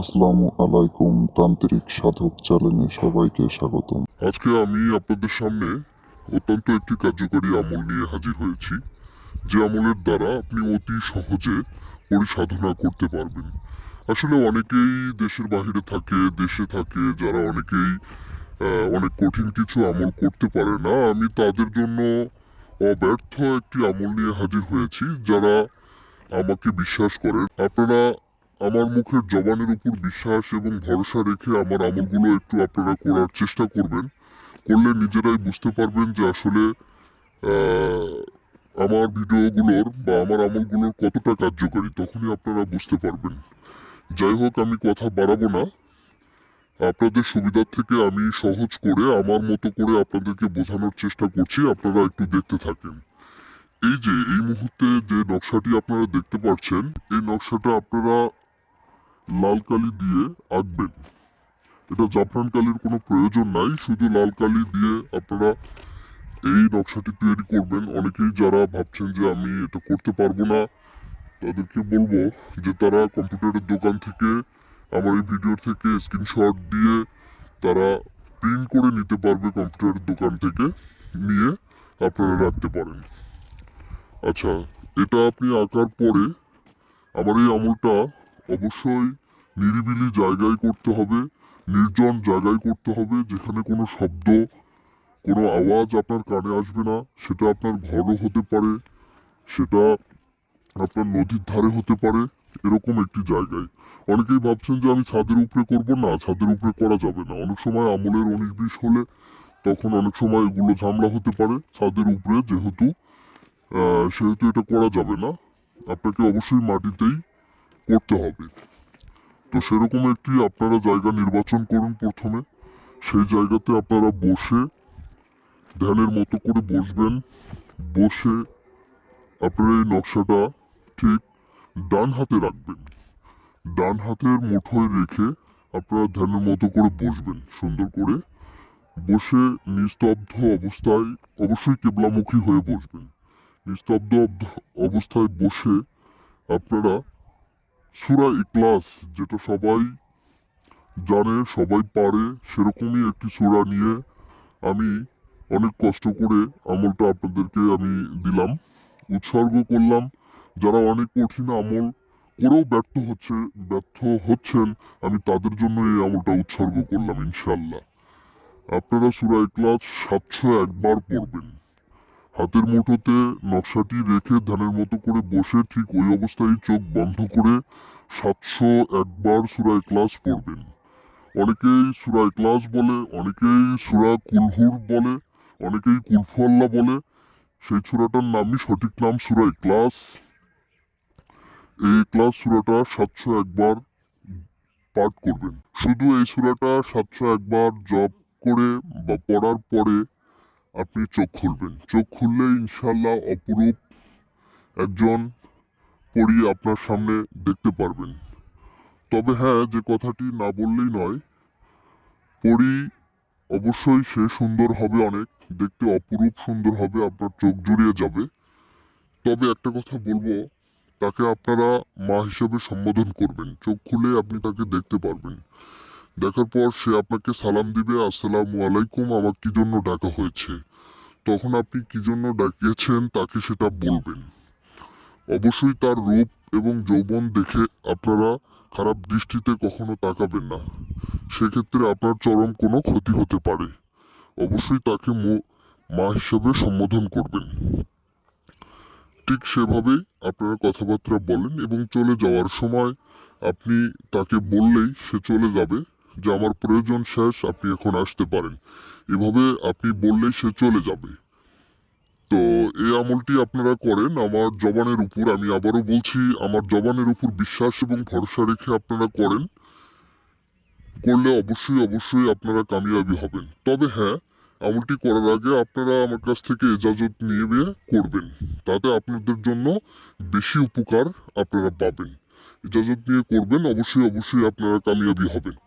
আসসালামু আলাইকুম তান্ত্রিক সাধক চ্যানেলে সবাইকে স্বাগতম। আজকে আমি আপনাদের সামনে অত্যন্ত একটি কার্যকরী আমল নিয়ে হাজির হয়েছি, যে আমলের দ্বারা আপনি অতি সহজে পরিসাধনা করতে পারবেন। আসলে অনেকেই দেশের বাইরে থাকে, দেশে থাকে, যারা অনেকেই অনেক কঠিন কিছু আমল করতে পারে না। আমি তাদের জন্য অব্যর্থ একটি আমল নিয়ে হাজির হয়েছি, যারা আমাকে বিশ্বাস করেন। আপনারা আমার মুখের জবানের উপর বিশ্বাস এবং ভরসা রেখে আমার আমলগুলো একটু আপনারা করার চেষ্টা করবেন। করলে নিজেরাই বুঝতে পারবেন যে আসলে আমার ভিডিওগুলোর বা আমার আমলগুলোর কতটা কার্যকরী, তখনই আপনারা বুঝতে পারবেন। যাই হোক, আমি কথা বাড়াবো না। আপনাদের সুবিধার থেকে আমি সহজ করে, আমার মতো করে আপনাদেরকে বোঝানোর চেষ্টা করছি, আপনারা একটু দেখতে থাকেন। এই যে, এই মুহূর্তে যে নকশাটি আপনারা দেখতে পাচ্ছেন এই নকশাটা আপনারা লাল কালি দিয়ে আঁকবেন। এটা জাফরান কালির কোনো প্রয়োজন নাই, শুধু লাল কালি দিয়ে আপনারা এই নকশাটি তৈরি করবেন। অনেকেই যারা ভাবছেন যে আমি এটা করতে পারব না, তাদেরকে বলব যে তারা কম্পিউটারের দোকান থেকে, আমার এই ভিডিও থেকে স্ক্রিনশট দিয়ে তারা প্রিন্ট করে নিতে পারবে কম্পিউটারের দোকান থেকে, নিয়ে আপনারা রাখতে পারেন। আচ্ছা এটা আপনি আঁকার পরে আমার এই আমলটা অবশ্যই নিরিবিলি জায়গায় করতে হবে, নির্জন জায়গায় করতে হবে, যেখানে কোনো শব্দ, কোনো আওয়াজ আপনার কানে আসবে না, সেটা আপনার ঘরও হতে পারে, সেটা আপনার নদীর ধারে হতে পারে, এরকম একটি জায়গায়। অনেকেই ভাবছেন যে আমি ছাদের উপরে করব না, ছাদের উপরে করা যাবে না। অনেক সময় আমলের উনিশ বিশ হলে তখন অনেক সময় এগুলো ঝামলা হতে পারে, ছাদের উপরে যেহেতু সেহেতু এটা করা যাবে না। আপনাকে অবশ্যই মাটিতেই করতে হবে। তো সেরকম একটি আপনারা জায়গা নির্বাচন করুন প্রথমে। সেই জায়গাতে আপনারা বসে ধ্যানের মতো করে বসবেন। বসে আপনারা এই নকশাটা ঠিক ডান হাতে রাখবেন। ডান হাতের মুঠোয় রেখে আপনারা ধ্যানের মতো করে বসবেন সুন্দর করে। বসে নিস্তব্ধ অবস্থায় অবশ্যই কেবলামুখী হয়ে বসবেন। নিস্তব্ধ অবস্থায় বসে আপনারা সুরা ইকলাস যেটা সবাই জানে, সবাই পারে, সেরকমই একটি সুরা নিয়ে আমি অনেক কষ্ট করে আমলটা আপনাদেরকে আমি দিলাম, উৎসর্গ করলাম। যারা অনেক কঠিন আমল করেও ব্যর্থ হচ্ছে, ব্যর্থ হচ্ছেন, আমি তাদের জন্য এই আমলটা উৎসর্গ করলাম ইনশাল্লাহ আপনারা সুরা ইকলাস সাতশো একবার পড়বেন। হাতের মুঠোতে নকশাটি রেখে ধ্যানের মতো করে বসে ঠিক ওই অবস্থায় চোখ বন্ধ করে সাতশো একবার সুরায় ক্লাস পড়বেন। অনেকেই সুরায় ক্লাস বলে, অনেকেই সুরা কুলহুর বলে, অনেকেই কুলফল্লা বলে। সেই সুরাটার নামই সঠিক নাম সুরাই ক্লাস। এই ক্লাস সুরাটা সাতশো একবার পাঠ করবেন। শুধু এই সুরাটা সাতশো একবার জপ করে বা পড়ার পরে আপনি চোখ খুলবেন। চোখ খুললে ইনশাল্লাহ অপরূপ একজন পড়ি আপনার সামনে দেখতে পারবেন। তবে হ্যাঁ যে কথাটি না বললেই নয় পড়ি অবশ্যই সে সুন্দর হবে অনেক, দেখতে অপরূপ সুন্দর হবে, আপনার চোখ জুড়িয়ে যাবে। তবে একটা কথা বলব, তাকে আপনারা মা হিসেবে সম্বোধন করবেন। চোখ খুলে আপনি তাকে দেখতে পারবেন। দেখার পর সে আপনাকে সালাম দিবে, আসসালামু আলাইকুম, আমার কি জন্য ডাকা হয়েছে? তখন আপনি কি জন্য ডাকিয়েছেন তাকে সেটা বলবেন। অবশ্যই তার রূপ এবং যৌবন দেখে আপনারা খারাপ দৃষ্টিতে কখনো তাকাবেন না। সেক্ষেত্রে আপনার চরম কোনো ক্ষতি হতে পারে। অবশ্যই তাকে মো- হিসেবে সম্বোধন করবেন। ঠিক সেভাবেই আপনারা কথাবার্তা বলেন এবং চলে যাওয়ার সময় আপনি তাকে বললেই সে চলে যাবে। যে আমার প্রয়োজন শেষ, আপনি এখন আসতে পারেন। এভাবে আপনি বললেই সে চলে যাবে। তো এই আমলটি আপনারা করেন, আমার জবানের উপর আমি আবারও বলছি, আমার জবানের উপর বিশ্বাস এবং ভরসা রেখে আপনারা করেন। করলে অবশ্যই অবশ্যই আপনারা কামিয়াবি হবেন। তবে হ্যাঁ আমলটি করার আগে আপনারা আমার কাছ থেকে এজাজত নিয়ে করবেন। তাতে আপনাদের জন্য বেশি উপকার আপনারা পাবেন। ইজাজত নিয়ে করবেন, অবশ্যই অবশ্যই আপনারা কামিয়াবি হবেন।